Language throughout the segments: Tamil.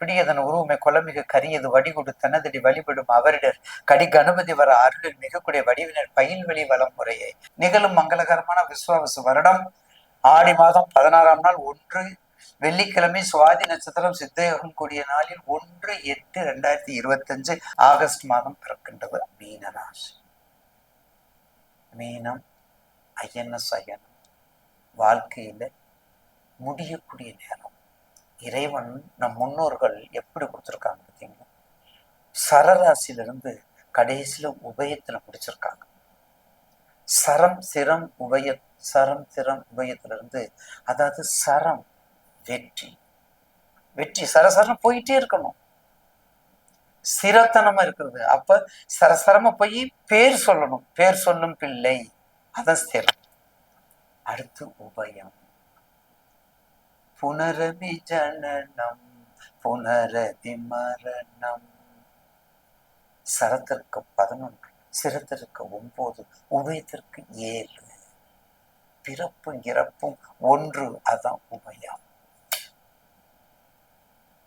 பிடியதன் உருவமை கொலமிகு கரியது வடிகுடு தனதடி வழிபடும் அவரிடர். கடி கணபதி வர அருளில் மிகக்கூடிய வடிவினர் பயில்வெளி வளம் முறையை. நிகழும் மங்களகரமான விஸ்வாவசு வருடம். ஆடி மாதம் பதினாறாம் நாள் ஒன்று. வெள்ளிக்கிழமை சுவாதி நட்சத்திரம் சித்தயோகம் கூடிய நாளில் ஒன்று எட்டு ரெண்டாயிரத்தி இருபத்தஞ்சு ஆகஸ்ட் மாதம் பிறக்கின்றது. மீனராசி மீனம் ஐயன்எஸ் ஐயனம் வாழ்க்கையில முடியக்கூடிய நேரம். இறைவன் நம் முன்னோர்கள் எப்படி கொடுத்துருக்காங்க பார்த்தீங்கன்னா சரராசியிலிருந்து கடைசியில உபயத்துல முடிச்சிருக்காங்க சரம் சிரம் உபய சரம் சிரம் உபயத்துல இருந்து அதாவது சரம் வெற்றி. வெற்றி சரசரம் போயிட்டே இருக்கணும். சிரத்தனமா இருக்கிறது. அப்ப சரசரமா போய் பேர் சொல்லணும். பேர் சொல்லும் பிள்ளை அதான் ஸ்திரம் அடுத்து உபயம். புனரபி ஜனனம் புனரபி மரணம். சரத்திற்கு பதினொன்று சிரத்திற்கு ஒன்பது உபயத்திற்கு ஏழு. பிறப்பும் இறப்பும் ஒன்று அதான் உபயம்.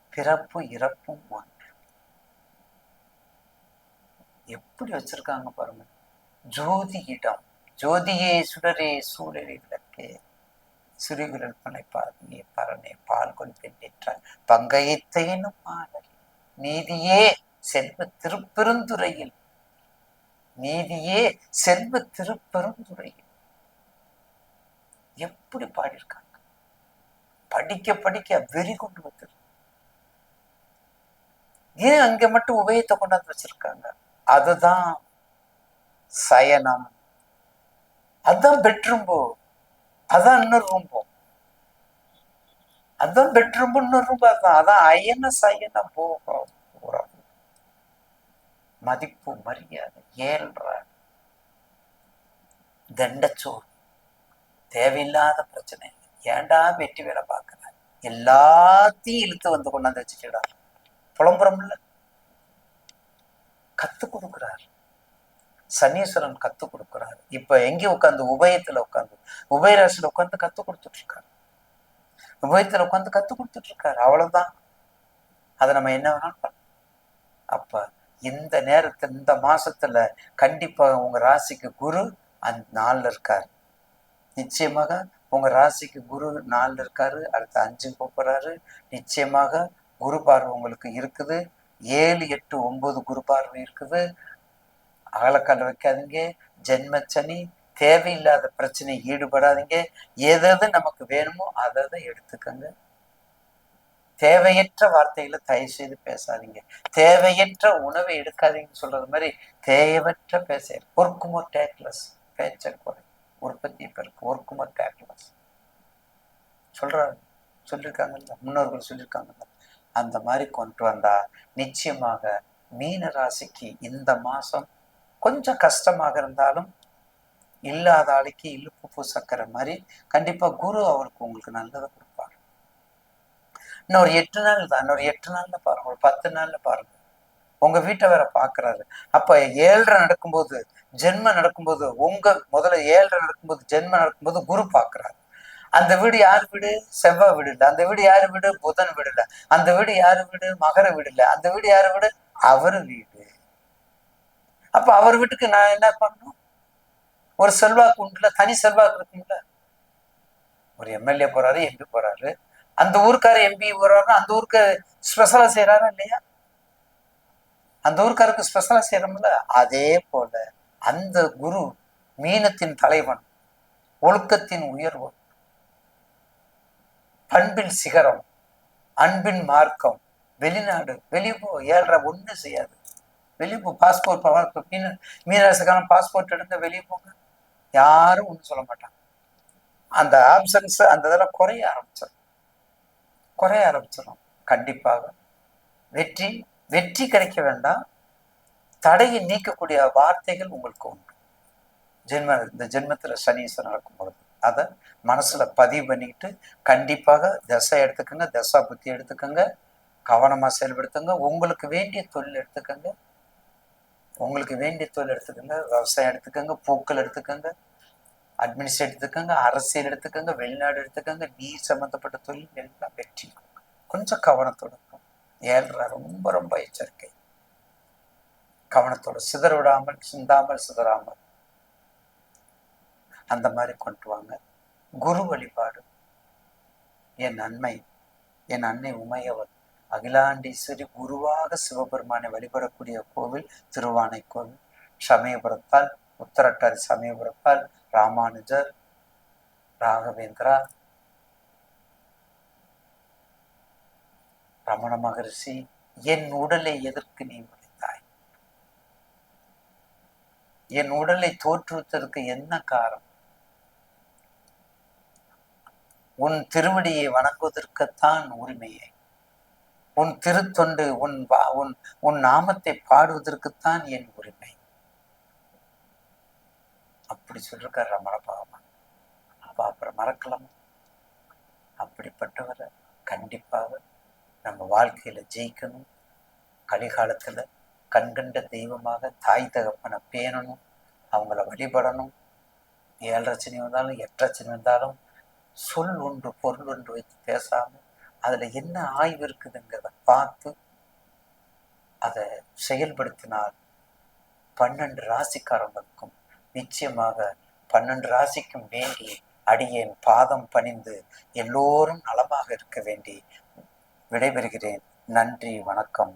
பிறப்பு இறப்பும் ஒன்று. எப்படி வச்சிருக்காங்க பாருங்க. ஜோதியிடம் ஜோதியே சுடரே சூழலை விளக்கே. சிறுகுரல் பனைப்பாரனே பரனே பால் கொள்கின்றார் பங்கையத்தேனும் மாடல் நீதியே செல்வ திருப்பெருந்துறையில். நீதியே செல்வ திருப்பெருந்துறையில். எப்படி பாடியிருக்காங்க? படிக்க படிக்க வெறி கொண்டு வந்துரு ஏன் அங்க மட்டும் உபயத்தை கொண்டாந்து வச்சிருக்காங்க? அதுதான் சயனம். அதுதான் பெட்ரூம்போ அதான் இன்னொரு ரூம்போ. அதான் பெட்ரூம் இன்னொரு ரூம் அதான். அதான் ஐஎன்எஸ் ஐஎன்எம் போகிறோம் மதிப்பு மரியாதை ஏழ்ற தண்டச்சோறு தேவையில்லாத பிரச்சனை. ஏன்டா வெட்டி வேலை பார்க்குற? எல்லாத்தையும் இழுத்து வந்து கொண்டாந்து புலம்புறம் புலம்புறம்ல கத்து கொடுக்குறாரு. சனீஸ்வரன் கத்து கொடுக்குறாரு. இப்ப எங்க உட்காந்து உபயத்துல உட்காந்து உபயராசியில உட்காந்து கத்து கொடுத்துட்டு இருக்காரு உபயத்துல உட்காந்து கத்து கொடுத்துட்டு இருக்காரு அவ்வளவுதான். அதை நம்ம என்ன வேணாலும் பண்ணலாம். அப்ப இந்த நேரத்துல இந்த மாசத்துல கண்டிப்பா உங்க ராசிக்கு குரு அந்த நாள்ல இருக்காரு. நிச்சயமாக உங்க ராசிக்கு குரு நாள்ல இருக்காரு. அடுத்து அஞ்சு போறாரு நிச்சயமாக குரு பார்வை உங்களுக்கு இருக்குது. ஏழு எட்டு ஒன்பது குரு பார்வை இருக்குது. அகலக்கால் வைக்காதீங்க ஜென்மச்சனி தேவையில்லாத பிரச்சனை ஈடுபடாதீங்க. எது எது நமக்கு வேணுமோ அதை எடுத்துக்கங்க. தேவையற்ற வார்த்தைகளை தயவு செய்து பேசாதீங்க. தேவையற்ற உணவை எடுக்காதீங்கன்னு சொல்றது மாதிரி தேவையற்ற பேச ஒர்க்குமோ டேக்லஸ் பேச்ச குறை உற்பத்தி பெருக்கு ஒர்க்குமோ டேக்லஸ். சொல்றாரு சொல்லியிருக்காங்கல்ல முன்னோர்கள் சொல்லியிருக்காங்கல்ல அந்த மாதிரி கொண்டு வந்தா நிச்சயமாக மீன ராசிக்கு இந்த மாசம் கொஞ்சம் கஷ்டமாக இருந்தாலும் இல்லாத ஆளுக்கு இழுப்பு பூசக்கிற சக்கரை மாதிரி கண்டிப்பா குரு அவருக்கு உங்களுக்கு நல்லதை கொடுப்பார். இன்னொரு எட்டு நாள் தான் இன்னொரு எட்டு நாள்ல பாருங்க ஒரு பத்து நாள்ல பாருங்க. உங்க வீட்டை வேற பாக்குறாரு. அப்ப ஏழரை நடக்கும்போது ஜென்ம நடக்கும்போது உங்க முதல்ல ஏழரை நடக்கும்போது ஜென்ம நடக்கும்போது குரு பாக்குறாரு. அந்த வீடு யார் வீடு? செவ்வாய் வீடு இல்லை. அந்த வீடு யார் வீடு? புதன் வீடு இல்லை. அந்த வீடு யார் வீடு? மகர வீடு இல்லை. அந்த வீடு யார் வீடு? அவர் வீடு. அப்ப அவர் வீட்டுக்கு நான் என்ன பண்ணணும்? ஒரு செல்வாக்கு உண்டுல தனி செல்வாக்கு இருக்குங்கள ஒரு எம்எல்ஏ போறாரு எம்பி போறாரு. அந்த ஊருக்கார எம்பி போறாருன்னா அந்த ஊருக்கு ஸ்பெஷலா செய்யறாரா இல்லையா? அந்த ஊருக்காருக்கு ஸ்பெஷலா செய்யறோம்ல அதே போல அந்த குரு மீனத்தின் தலைவன் ஒழுக்கத்தின் உயர்வு பண்பின் சிகரம் அன்பின் மார்க்கம் வெளிநாடு வெளிப்போ ஏழ்ற ஒண்ணு செய்யாது. வெளியே போ பாஸ்போர்ட் மீன மீனரசுக்கான பாஸ்போர்ட் எடுத்து வெளியே போங்க. யாரும் ஒன்றும் சொல்ல மாட்டாங்க. அந்த ஆப்சன்ஸ் அந்த இதெல்லாம் குறைய ஆரம்பிச்சிடும் குறைய ஆரம்பிச்சிடும் கண்டிப்பாக. வெற்றி வெற்றி கிடைக்க வேண்டாம். தடையை நீக்கக்கூடிய வார்த்தைகள் உங்களுக்கு உண்டு. ஜென்ம இந்த ஜென்மத்துல சனீஸ்வரன் நடக்கும் பொழுது அதை மனசுல பதிவு பண்ணிக்கிட்டு கண்டிப்பாக தசை எடுத்துக்கோங்க தசா புத்தி எடுத்துக்கோங்க கவனமா செயல்படுத்துங்க உங்களுக்கு வேண்டிய தொழில் எடுத்துக்கோங்க. உங்களுக்கு வேண்டிய தொழில் எடுத்துக்கோங்க விவசாயம் எடுத்துக்கோங்க பூக்கள் எடுத்துக்கோங்க அட்மினிஸ்ட்ரேட் எடுத்துக்கோங்க அரசியல் எடுத்துக்கோங்க வெளிநாடு எடுத்துக்கோங்க நீர் சம்மந்தப்பட்ட தொழில் எல்லாம் வெற்றி கொஞ்சம் கவனத்தோட ஏழ்ற ரொம்ப ரொம்ப எச்சரிக்கை. கவனத்தோட சிதற விடாமல் சிந்தாமல் சிதறாமல் அந்த மாதிரி கொண்டு வாங்க. குரு வழிபாடு. என் அண்மை என் அன்னை உமையவர். அகிலாண்டீஸ்வரி குருவாக சிவபெருமானை வழிபடக்கூடிய கோவில் திருவானை கோவில் சமயபுரத்தால் உத்தரட்டாரி சமயபுரத்தால் ராமானுஜர் ராகவேந்திரா ரமண மகரிஷி என் உடலை எதற்கு நீ முடித்தாய் என் உடலை தோற்றுவதற்கு என்ன காரணம்? உன் திருவடியை வணங்குவதற்குத்தான் உரிமையை. உன் திருத்தொண்டு உன் வா- உன் உன் நாமத்தை பாடுவதற்குத்தான் என் உரிமை. அப்படி சொல்லிருக்கார் ரமண பகவான். அப்ப அப்புறம் மறக்கலாம்? அப்படிப்பட்டவரை கண்டிப்பாக நம்ம வாழ்க்கையில ஜெயிக்கணும். கலிகாலத்துல கண்கண்ட தெய்வமாக தாய் தகப்பனை பேணணும். அவங்கள வழிபடணும். ஏழரச்சனை வந்தாலும் எட்டரச்சனை வந்தாலும் சொல் ஒன்று பொருள் ஒன்று வைத்து பேசாம அதுல என்ன ஆய்வு இருக்குதுங்கிறத பார்த்து அதை செயல்படுத்தினால் பன்னெண்டு ராசிக்காரங்களுக்கும் நிச்சயமாக பன்னெண்டு ராசிக்கும் வேண்டி அடியேன் பாதம் பணிந்து எல்லோரும் நலமாக இருக்க வேண்டி விடைபெறுகிறேன். நன்றி வணக்கம்.